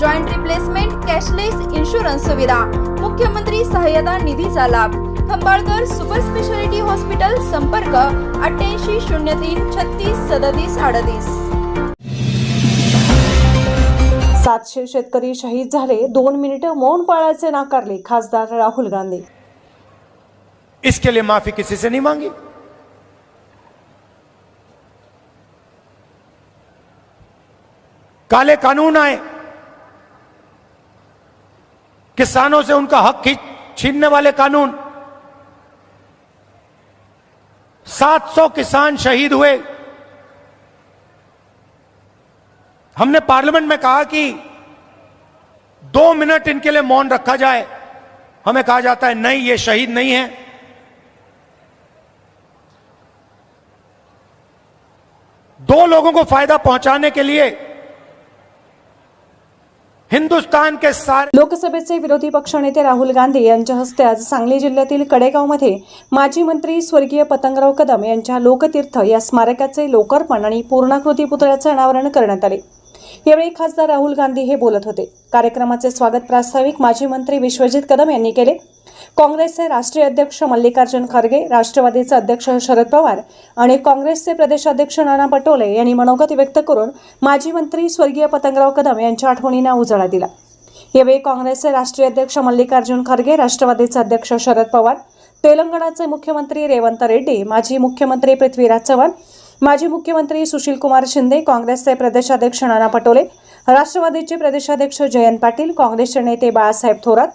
joint replacement cashless insurance सुविधा मुख्यमंत्री सहाय्यता निधीचा लाभ. खंबाळकर सुपर स्पेशालिटी हॉस्पिटल संपर्क अठ्ठ्याऐंशी शून्य तीन छत्तीस सदतीस अडतीस. सातशे शेतकरी शहीद झाले दोन मिनिटं मौन पाळायचे नाकारले खासदार राहुल गांधी. इसके लिए माफी किसी से नहीं मांगी? काले कानून आए किसानों से उनका हक छीनने वाले कानून। 700 किसान शहीद हुए। हमने पार्लियामेंट में कहा कि दो मिनट इनके लिए मौन रखा जाए। हमें कहा जाता है, नहीं, ये शहीद नहीं है। दो लोगों को फ़ायदा पहुँचाने के लिए हिंदुस्तान के सारे लोकसभेचे विरोधी पक्षनेते राहुल गांधी यांच्या हस्ते आज सांगली जिल्ह्यातील कडेगावमध्ये माजी मंत्री स्वर्गीय पतंगराव कदम यांच्या लोकतीर्थ या स्मारकाचे लोकार्पण आणि पूर्णाकृती पुतळ्याचे अनावरण करण्यात आले. यावेळी खासदार राहुल गांधी हे बोलत होते. कार्यक्रमाचे स्वागत प्रास्ताविक माजी मंत्री विश्वजित कदम यांनी केले. काँग्रेसचे राष्ट्रीय अध्यक्ष मल्लिकार्जुन खरगे राष्ट्रवादीचे अध्यक्ष शरद पवार आणि काँग्रेसचे प्रदेशाध्यक्ष नाना पटोले यांनी मनोगत व्यक्त करून माजी मंत्री स्वर्गीय पतंगराव कदम यांच्या आठवणींना उजाळा दिला. यावेळी काँग्रेसचे राष्ट्रीय अध्यक्ष मल्लिकार्जुन खरगे राष्ट्रवादीचे अध्यक्ष शरद पवार तेलंगणाचे मुख्यमंत्री रेवंत रेड्डी माजी मुख्यमंत्री पृथ्वीराज चव्हाण माजी मुख्यमंत्री सुशील कुमार शिंदे काँग्रेसचे प्रदेशाध्यक्ष नाना पटोले राष्ट्रवादीचे प्रदेशाध्यक्ष जयंत पाटील काँग्रेसचे नेते बाळासाहेब थोरात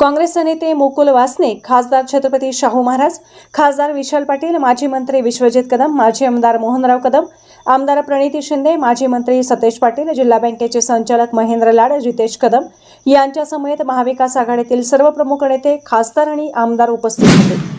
काँग्रेसचे नेते मुकुल वासनिक खासदार छत्रपती शाहू महाराज खासदार विशाल पाटील माजी मंत्री विश्वजित कदम माजी आमदार मोहनराव कदम आमदार प्रणिती शिंदे माजी मंत्री सतेज पाटील जिल्हा बँकेचे संचालक महेंद्र लाड जितेश कदम यांच्यासमेत महाविकास आघाडीतील सर्व प्रमुख नेते खासदार आणि आमदार उपस्थित होते.